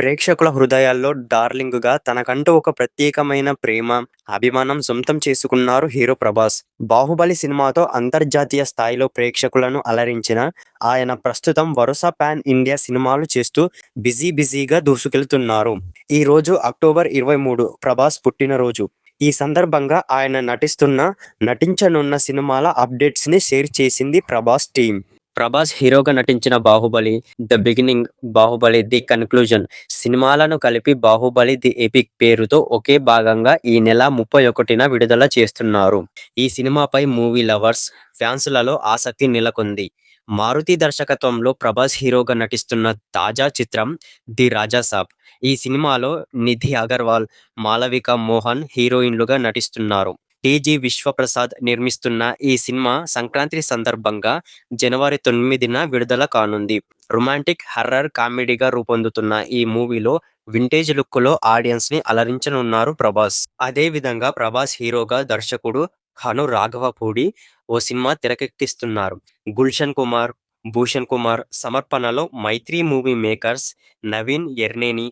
ప్రేక్షకుల హృదయాల్లో డార్లింగ్‌గా తనకంటూ ఒక ప్రత్యేకమైన ప్రేమ, అభిమానం సొంతం చేసుకున్నారు హీరో ప్రభాస్. 'బాహుబలి' సినిమాతో అంతర్జాతీయ స్థాయిలో ప్రేక్షకులను అలరించిన ఆయన ప్రస్తుతం వరుస పాన్ ఇండియా సినిమాలు చేస్తూ బిజీ బిజీగా దూసుకెళ్తున్నారు. ఈ రోజు అక్టోబర్ ఇరవై మూడు ప్రభాస్ పుట్టినరోజు. ఈ సందర్భంగా ఆయన నటిస్తున్న, నటించనున్న సినిమాల అప్డేట్స్‌ని షేర్ చేసింది ప్రభాస్ టీం ప్రభాస్ హీరోగా నటించిన 'Baahubali', 'the beginning', 'Baahubali: the conclusion' సినిమాలను కలిపి 'బాహుబలి: ది ఎపిక్' పేరుతో ఒకే భాగంగా ఈ నెల ముప్పై ఒకటిన విడుదల చేస్తున్నారు. ఈ సినిమాపై మూవీ లవర్స్, ఫ్యాన్స్లలో ఆసక్తి నెలకొంది. మారుతి దర్శకత్వంలో ప్రభాస్ హీరోగా నటిస్తున్న తాజా చిత్రం 'ది రాజాసాబ్'. ఈ సినిమాలో నిధి అగర్వాల్, మాళవిక మోహన్ హీరోయిన్లుగా నటిస్తున్నారు. టీజీ విశ్వప్రసాద్ నిర్మిస్తున్న ఈ సినిమా సంక్రాంతి సందర్భంగా జనవరి తొమ్మిదిన విడుదల కానుంది. రొమాంటిక్, హర్రర్ కామెడీగా రూపొందుతున్న ఈ మూవీలో వింటేజ్ లుక్లో ఆడియన్స్‌ని అలరించనున్నారు ప్రభాస్. అదే విధంగా ప్రభాస్ హీరోగా దర్శకుడు హను రాఘవపూడి ఓ సినిమా తెరకెక్కిస్తున్నారు. గుల్షన్ కుమార్, భూషణ్ కుమార్ సమర్పణలో Mythri movie makers Naveen Yerneni,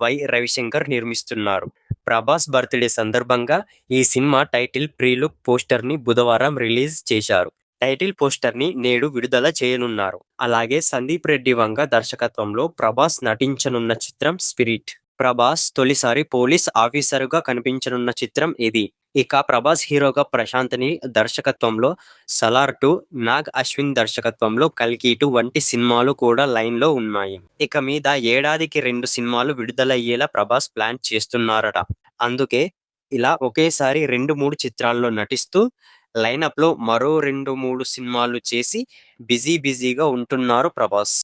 Y. Ravishankar నిర్మిస్తున్నారు. ప్రభాస్ బర్త్డే సందర్భంగా ఈ సినిమా టైటిల్ ప్రీ-లుక్ పోస్టర్‌ని బుధవారం రిలీజ్ చేశారు. టైటిల్ పోస్టర్‌ని నేడు విడుదల చేయనున్నారు. అలాగే సందీప్ రెడ్డి వంగ దర్శకత్వంలో ప్రభాస్ నటించనున్న చిత్రం 'స్పిరిట్'. ప్రభాస్ తొలిసారి పోలీస్ ఆఫీసర్‌గా కనిపించనున్న చిత్రం ఇది. ఇక ప్రభాస్ హీరోగా ప్రశాంత్ని దర్శకత్వంలో 'సలార్ టూ', నాగ్ అశ్విన్ దర్శకత్వంలో 'కల్కి టు వంటి సినిమాలు కూడా లైన్‌లో ఉన్నాయి. ఇక మీద ఏడాదికి రెండు సినిమాలు విడుదలయ్యేలా ప్రభాస్ ప్లాన్ చేస్తున్నారట. అందుకే ఇలా ఒకేసారి రెండు మూడు చిత్రాల్లో నటిస్తూ లైనప్‌లో మరో రెండు మూడు సినిమాలు చేసి బిజీ బిజీగా ఉంటున్నారు ప్రభాస్.